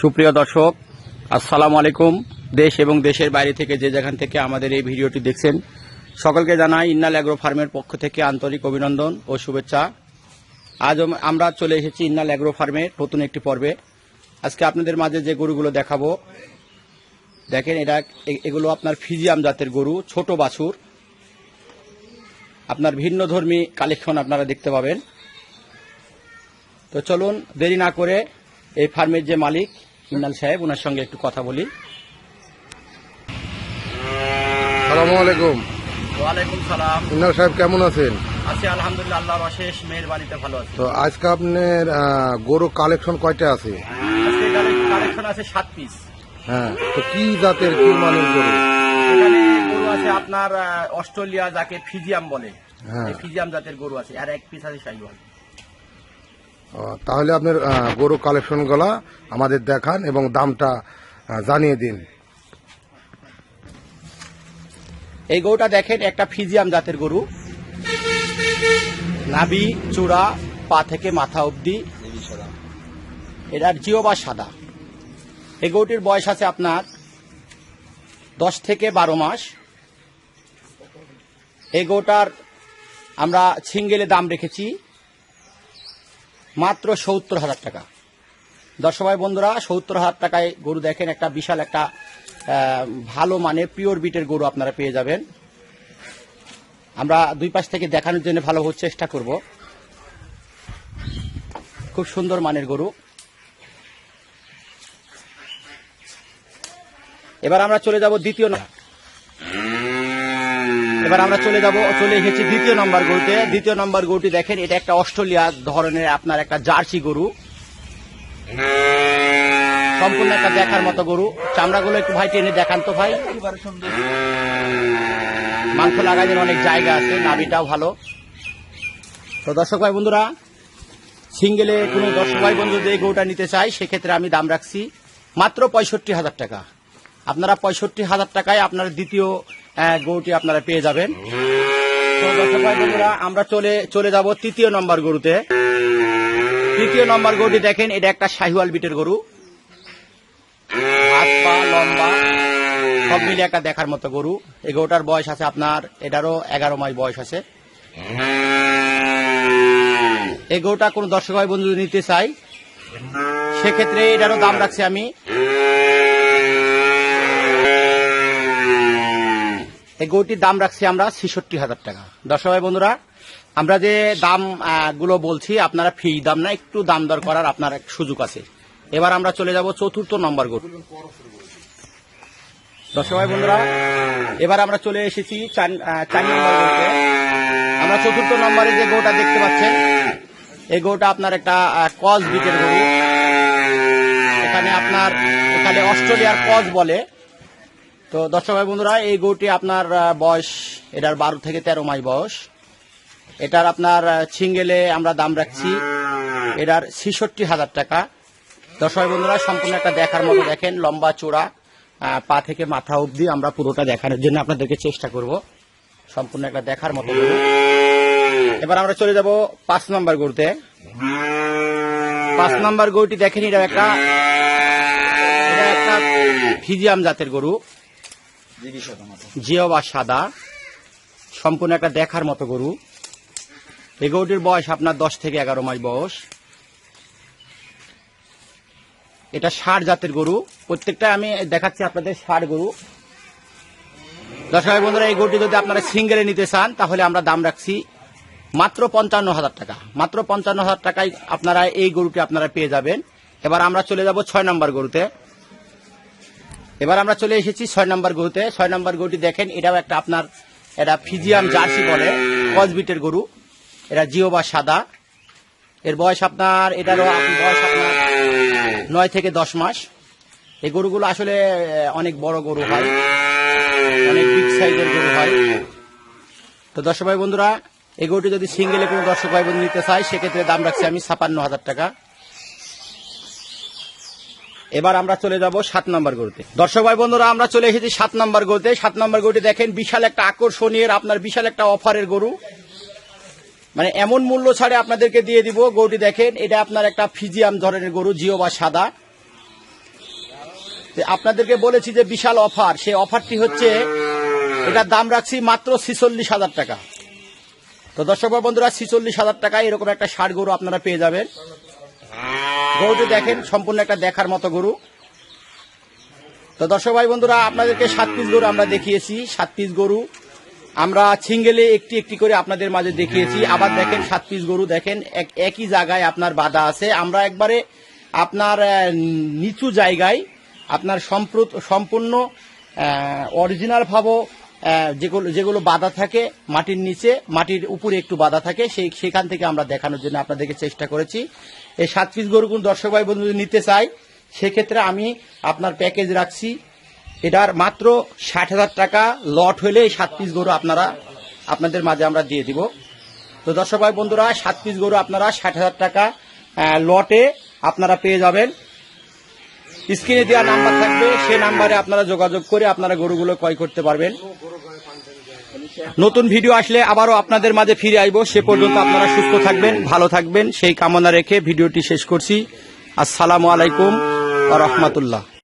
সুপ্রিয় দর্শক, আসসালামু আলাইকুম। দেশ এবং দেশের বাইরে থেকে যে যেখান থেকে আমাদের এই ভিডিওটি দেখছেন, সকলকে জানাই ইন্নাল অ্যাগ্রো ফার্মের পক্ষ থেকে আন্তরিক অভিনন্দন ও শুভেচ্ছা। আজ আমরা চলে এসেছি ইন্নাল অ্যাগ্রো ফার্মের নতুন একটি পর্বে। আজকে আপনাদের মাঝে যে গরুগুলো দেখাবো, দেখেন এটা এগুলো আপনার ফিজিয়াম জাতের গরু, ছোট বাছুর। আপনার ভিন্ন ধর্মী কালেকশন আপনারা দেখতে পাবেন। তো চলুন দেরি না করে এই ফার্মের যে মালিক ইন্নাল সাহেব ওনার সঙ্গে একটু কথা বলি। সালামু আলাইকুম। ওয়ালাইকুম সালাম। ইন্নার সাহেব কেমন আছেন? আছি আলহামদুলিল্লাহ আল্লাহর অশেষ মেহরবানিতে ভালো আছি। তো আজকে আপনার গরু কালেকশন কয়টা আছে? আজকে কালেকশন আছে সাত পিস হ্যাঁ তো কি জাতের কি মানের গরু? এখানে গরু আছে আপনার আহ, অস্ট্রেলিয়া যাকে ফিজিয়াম বলে। হ্যাঁ। ফিজিয়াম জাতের গরু আছে আর এক পিস আছে শাহিওয়াল। তাহলে আপনার গরু কালেকশনগুলা আমাদের দেখান এবং দামটা জানিয়ে দিন। এই গরুটা দেখেন, একটা ফিজিয়াম জাতের গরু। নাবি চূড়া, পা থেকে মাথা অবধি। এটার জিও বা সাদা। এই গরুটির বয়স আছে আপনার দশ থেকে বারো মাস। এই গরুটার আমরা ছিঙ্গেলে দাম রেখেছি মাত্র সত্তর হাজার টাকা। দর্শক ভাই, বন্ধুরা, সত্তর হাজার টাকায় গরু দেখেন, একটা বিশাল একটা ভালো মানের পিওর বিটের গরু আপনারা পেয়ে যাবেন। আমরা দুই পাশ থেকে দেখানোর জন্য ভালোভাবে চেষ্টা করব। খুব সুন্দর মানের গরু। এবার আমরা চলে যাব দ্বিতীয় ন- এবার আমরা চলে যাব, চলে এসেছি দ্বিতীয় নম্বর গরুতে। দ্বিতীয় নম্বর গরুটি দেখেন, এটা একটা অস্ট্রেলিয়া ধরনের আপনার একটা জার্সি গরু। সম্পূর্ণ একটা দেখার মতো গরু। চামড়াগুলো একটু ভাই টেনে দেখান তো ভাই। মাংস লাগানোর অনেক জায়গা আছে, নাভিটাও ভালো। তো দর্শক ভাই বন্ধুরা, সিঙ্গেলে কোনো দর্শক ভাই বন্ধু যে গরুটা নিতে চাই সেক্ষেত্রে আমি দাম রাখছি মাত্র পঁয়ষট্টি হাজার টাকা। আপনারা পঁয়ষট্টি হাজার টাকায় আপনার দ্বিতীয় গরুটি আপনারা পেয়ে যাবেন। আমরা চলে চলে যাব তৃতীয় নম্বর গরুতে। তৃতীয় নম্বর গরুটি দেখেন, এটা একটা শাহিওয়াল বিটের গরু। পা সব মিলে একটা দেখার মতো গরু। এই গরুটার বয়স আছে আপনার, এটারও এগারো মাস বয়স আছে। এই গরুটা কোনো দর্শক ভাই বন্ধু নিতে চাই, সেক্ষেত্রে এটারও দাম রাখছি আমি এই গরুটির দাম রাখছি আমরা ছেষট্টি হাজার টাকা। দর্শক ভাই, বন্ধুরা, আমরা যে দামগুলো বলছি, আপনারা ফি দাম না, একটু দাম দর করার আপনার সুযোগ আছে। এবার আমরা চলে যাব চতুর্থ নম্বর গরু। দর্শক ভাই, বন্ধুরা, এবার আমরা চলে এসেছি আমরা চতুর্থ নম্বরে যে গরুটা দেখতে পাচ্ছেন, এই গরুটা আপনার একটা কজ বিটের গরু। এখানে আপনার, এখানে অস্ট্রেলিয়ার কজ বলে তো দর্শক ভাই বন্ধুরা, এই গরুটি আপনার বয়স এটার বারো থেকে তেরো মাস বয়স। এটার আপনার ছিঙ্গেলে আমরা দাম রাখছি এটার ছেষট্টি হাজার টাকা। দর্শক ভাই বন্ধুরা, সম্পূর্ণ একটা দেখার মতো দেখেন, লম্বা চূড়া পা থেকে মাথা অবধি আমরা পুরোটা দেখানোর জন্য আপনাদেরকে চেষ্টা করব। সম্পূর্ণ একটা দেখার মতো এবার আমরা চলে যাব পাঁচ নম্বর গরুতে। পাঁচ নম্বর গরুটি দেখেন এটা একটা এটা একটা ফিজিয়াম জাতের গরু। জিও বা সাদা। সম্পূর্ণ একটা দেখার মতো গরু। এই গরুটির বয়স আপনার দশ থেকে এগারো মাস বয়স। এটা ষাট জাতের গরু। প্রত্যেকটা আমি দেখাচ্ছি আপনাদের ষাট গরু। দর্শক বন্ধুরা, এই গরুটি যদি আপনারা সিঙ্গেলে নিতে চান, তাহলে আমরা দাম রাখছি মাত্র পঞ্চান্ন হাজার টাকা। মাত্র পঞ্চান্ন হাজার টাকায় আপনারা এই গরুটি আপনারা পেয়ে যাবেন। এবার আমরা চলে যাব ছয় নম্বর গরুতে। এবার আমরা চলে এসেছি ছয় নম্বর গরুতে। ছয় নম্বর গরুটি দেখেন, এটাও একটা আপনার, এটা ফিজিয়াম জার্সি বলে, কসবিটের গরু। এটা জিও বা সাদা। এর বয়স আপনার, এটারও বয়স আপনার নয় থেকে দশ মাস। এই গরুগুলো আসলে অনেক বড় গরু হয়। অনেক বিগ সাইজের গরু হয়। তো দর্শক ভাই বন্ধুরা, এই গরুটি যদি সিঙ্গেলে কোনো দর্শক ভাই বন্ধু নিতে চাই সেক্ষেত্রে দাম রাখছি আমি ছাপান্ন হাজার টাকা। এবার আমরা চলে যাব সাত নম্বর গরুতে। দর্শক ভাই বন্ধুরা, আমরা চলে এসেছি সাত নম্বর গরুতে। সাত নম্বর গরুটি দেখেন, বিশাল একটা আকর্ষণীয়, আপনার বিশাল একটা অফারের গরু। মানে এমন মূল্য ছাড়ে আপনাদেরকে দিয়ে দিব। গরুটি দেখেন, এটা আপনার একটা ফিজিয়াম ধরনের গরু, জিও বা সাদা। আপনাদেরকে বলেছি যে বিশাল অফার, সেই অফারটি হচ্ছে, এটার দাম রাখছি মাত্র ছিচল্লিশ হাজার টাকা। তো দর্শক বন্ধুরা, ছিচল্লিশ হাজার টাকায় এরকম একটা ষাট গরু আপনারা পেয়ে যাবেন। গরুটি দেখেন, সম্পূর্ণ একটা দেখার মতো গরু। তো দর্শক ভাই বন্ধুরা, আপনাদেরকে সাত পিস গরু আমরা দেখিয়েছি, সাত পিস গরু। আমরা সিঙ্গেলে একটি একটি করে আপনাদের মাঝে দেখিয়েছি। আবার দেখেন, সাত পিস গরু দেখেন, এক- একই জায়গায় আপনার বাধা আছে। আমরা একবারে আপনার নিচু জায়গায় আপনার সম্পূর্ণ অরিজিনাল ভাবো যেগুলো যেগুলো বাধা থাকে মাটির নিচে, মাটির উপরে একটু বাধা থাকে, সেই সেখান থেকে আমরা দেখানোর জন্য আপনাদেরকে চেষ্টা করেছি। এই সাত পিস গরু কোন দর্শক ভাই বন্ধু নিতে চাই, সেক্ষেত্রে আমি আপনার প্যাকেজ রাখছি। এটার মাত্র ষাট হাজার টাকা লট হলে এই সাত পিস গরু আপনারা আপনাদের মাঝে আমরা দিয়ে দিব। তো দর্শক ভাই বন্ধুরা, সাত পিস গরু আপনারা ষাট হাজার টাকা লটে আপনারা পেয়ে যাবেন। স্ক্রিনে দেওয়া নাম্বার থাকবে সেই নাম্বারে আপনারা যোগাযোগ করে আপনারা গরুগুলো ক্রয় করতে পারবেন। নতুন ভিডিও আসলে আবারও আপনাদের মাঝে ফিরে আইব সে পর্যন্ত আপনারা সুস্থ থাকবেন, ভালো থাকবেন। সেই কামনা রেখে ভিডিওটি শেষ করছি। আসসালামু আলাইকুম রহমতুল্লাহ।